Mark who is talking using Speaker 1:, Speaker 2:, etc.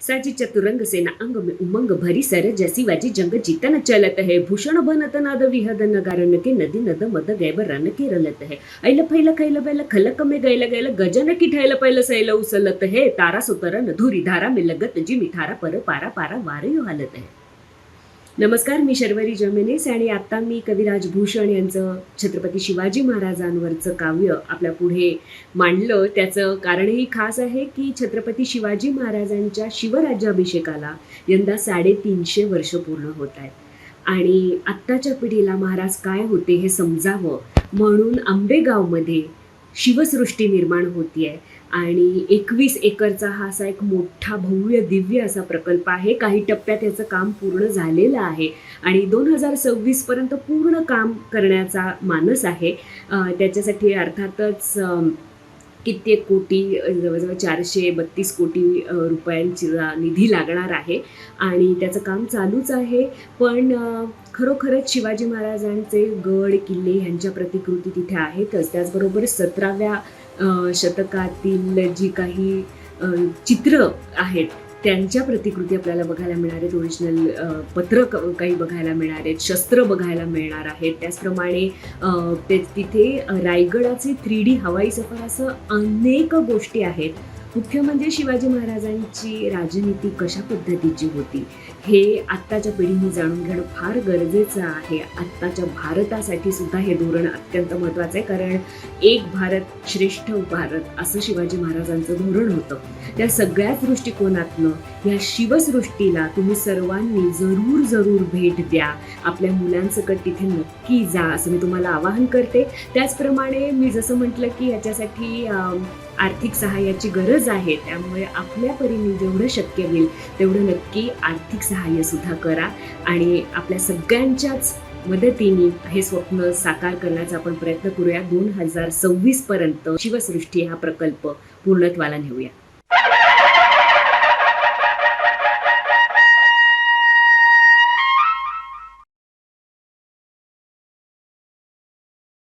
Speaker 1: साजी चतुरंग सेना अंग में उमंग भरी सर जैसी वाजी जंग जीतन चलत है। भूषण बनत नाद विहद नगारन के नदी नद मद गैब रन के रलत है। ऐल फैल खैल बैल खलक में गैल गैल गजन की ठैल पैल सैल उसलत है। तारा सुतरन धूरी धारा में लगत जी मिठारा पर पारा पारा वारयो हालत है। नमस्कार मी शर्वरी जमेनेस आणि आत्ता मी कविराज भूषण यांचं छत्रपती शिवाजी महाराजांवरचं काव्य आपल्या पुढे मांडलं. त्याचं कारणही खास आहे की छत्रपती शिवाजी महाराजांच्या शिवराज्याभिषेकाला यंदा साडेतीनशे वर्ष पूर्ण होत आहेत. आणि आत्ताच्या पिढीला महाराज काय होते हे समजावं म्हणून आंबेगावमध्ये शिवसृष्टी निर्माण होती आहे आणि एकवीस एकरचा हा असा एक मोठा भव्य दिव्य असा प्रकल्प आहे. काही टप्प्यात याचं काम पूर्ण झालेलं आहे. आणि दोन हजार सव्वीसपर्यंत पूर्ण काम करण्याचा मानस आहे. त्याच्यासाठी अर्थातच कित्येक कोटी जवळजवळ चारशे बत्तीस कोटी रुपयांचा निधी लागणार आहे आणि त्याचं काम चालूच आहे. पण खरोखरच शिवाजी महाराजांचे गड किल्ले ह्यांच्या प्रतिकृती तिथे आहेतच. त्याचबरोबर सतराव्या शतकातील जी काही चित्र आहेत त्यांच्या प्रतिकृती आपल्याला बघायला मिळणार आहेत. ओरिजिनल पत्र काही बघायला मिळणार आहेत. शस्त्र बघायला मिळणार आहेत. त्याचप्रमाणे अं, ते तिथे रायगडाचे थ्री डी हवाई सफर असं अनेक गोष्टी आहेत. मुख्य म्हणजे शिवाजी महाराजांची राजनीती कशा पद्धतीची होती हे आत्ताच्या पिढीने जाणून घेणं फार गरजेचं आहे. आत्ताच्या भारतासाठी सुद्धा हे धोरण अत्यंत महत्त्वाचं आहे कारण एक भारत श्रेष्ठ भारत असं शिवाजी महाराजांचं धोरण होतं. त्या सगळ्याच दृष्टिकोनातनं या शिवसृष्टीला तुम्ही सर्वांनी जरूर जरूर भेट द्या. आपल्या मुलांसकट तिथे नक्की जा असं मी तुम्हाला आवाहन करते. त्याचप्रमाणे मी जसं म्हटलं की याच्यासाठी आर्थिक सहाय्याची गरज आहे त्यामुळे आपल्या परीने जेवढं शक्य होईल तेवढं नक्की आर्थिक सहाय्यसुद्धा करा. आणि आपल्या सगळ्यांच्याच मदतीने हे स्वप्न साकार करण्याचा आपण प्रयत्न करूया. दोन हजार सव्वीस पर्यंत शिवसृष्टी हा प्रकल्प पूर्णत्वाला नेऊया.